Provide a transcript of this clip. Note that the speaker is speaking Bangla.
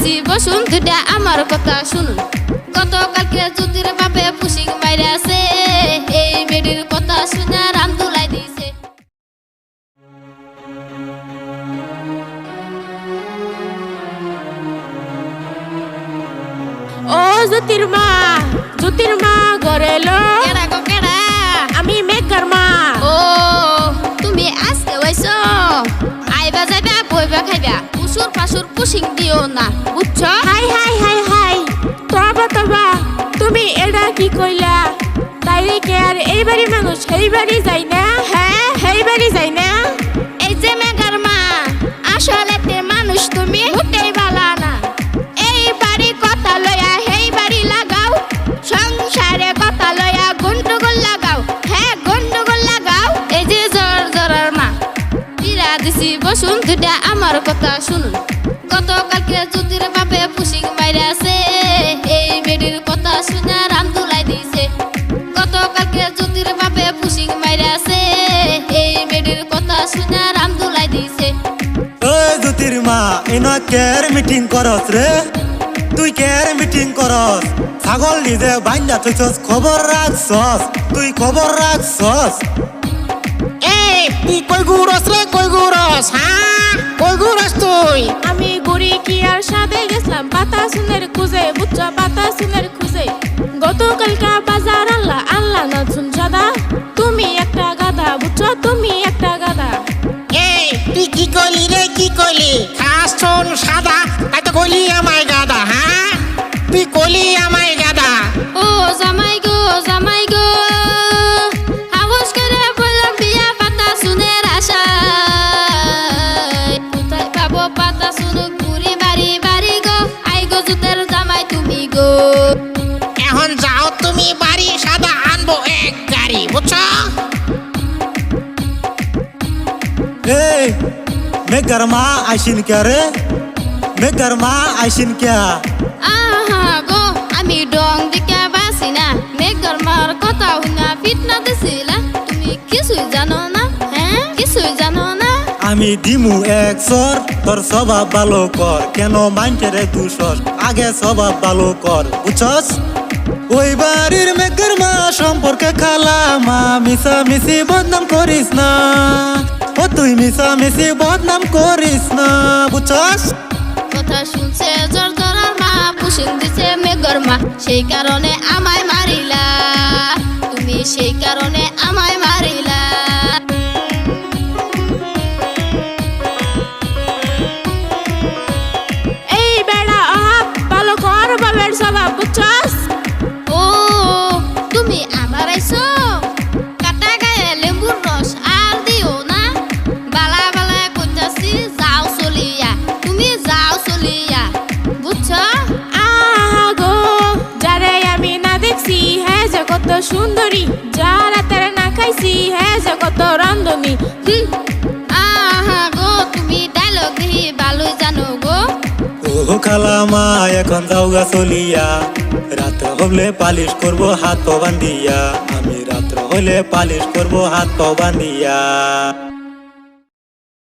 বসুন দুটা আমার কথা শুনুন। গতকালকে জ্যোতির বাপে পুষিং মাইরাছে এই বেডির কথা শুনে রাম তুলাই দিছে ও জ্যোতির মা জ্যোতির মা পুসুর পুশিং পুষিং দিও না বুঝছ? হাই হাই হাই হাই। তবা তবা। তুমি এটা কি কইলা? তাইরে কে আর এই বাড়ি মানুষ সেই বাড়ি যাই না? হ্যাঁ সেই বাড়ি যাই না। দিছি বসুন দুটা আমার কথা শুনুন। গতকালকে জ্যোতির বাপে পুষিং মাইরাছে এই বেডির কথা শুনে রাম তুলাই দিছে। গতকালকে জ্যোতির বাপে পুষিং মাইরাছে এই বেডির কথা শুনে রাম তুলাই দিছে। জ্যোতির মা এনা কের মিটিং করস রে? তুই কের মিটিং করস? ছাগল নিজে বাইন্দা থইছস খবর রাখছস। তুই খবর রাখছস। এই তুই কই গুরস রে? কই গুরস কই তুই? আমি গুড়ি কি আর সাদে গেছিলাম? পাতা সুনের খুঁজে বুচ্চা পাতা সুনের খুঁজে। গতকালকা বাজার আল্লাহ আল্লাহ না শুন সাদা তুমি একটা গাধা বুচ্চা তুমি একটা গাধা। এই তুই কি কইলি রে? কি কইলি খাস শোন সাদা তাই তো কইলি আমায় গাদা হ্যাঁ? তুই কইলি আমায় গাদা ও জামাই এখন যাও তুমি বাড়ি সাদা আনব এক গাড়ি বুঝছ? এই মা আইসিন কে রে? মা আইসিন কে? আহা গো আমি ডং দিকে বাসি না। মেঘর মার কথা হুনা ফিটনা দিছিলা। তুমি কিছুই জানো না হ্যাঁ? কিছুই জানো না। আমি দিমু এক সর তোর স্বভাব ভালো কর। কেন মাইন্ডেরে দুসর আগে স্বভাব ভালো কর, বুঝছস? ওই বাড়ির মেঘের মা সম্পর্কে খালা মা মিশা মিশি বদনাম করিস না। ও তুই মিশা মিশি বদনাম করিস না, বুঝছস? কথা শুনছে জোর জোরার মা পুষিং দিছে মেঘর মা। সেই কারণে আমায় মারিলা। তুমি সেই কারণে কত সুন্দরী যারা তারা না খাইছি হ্যাঁ যে কত রান্ধনি। আহা গো তুমি ডায়লগ দিহি ভালোই জানো গো। ও খালা মা এখন যাওগা চলিয়া। রাত্র হলে পালিশ করব হাত বান্ধিয়া। আমি রাত্র হলে পালিশ করব হাত বান্ধিয়া।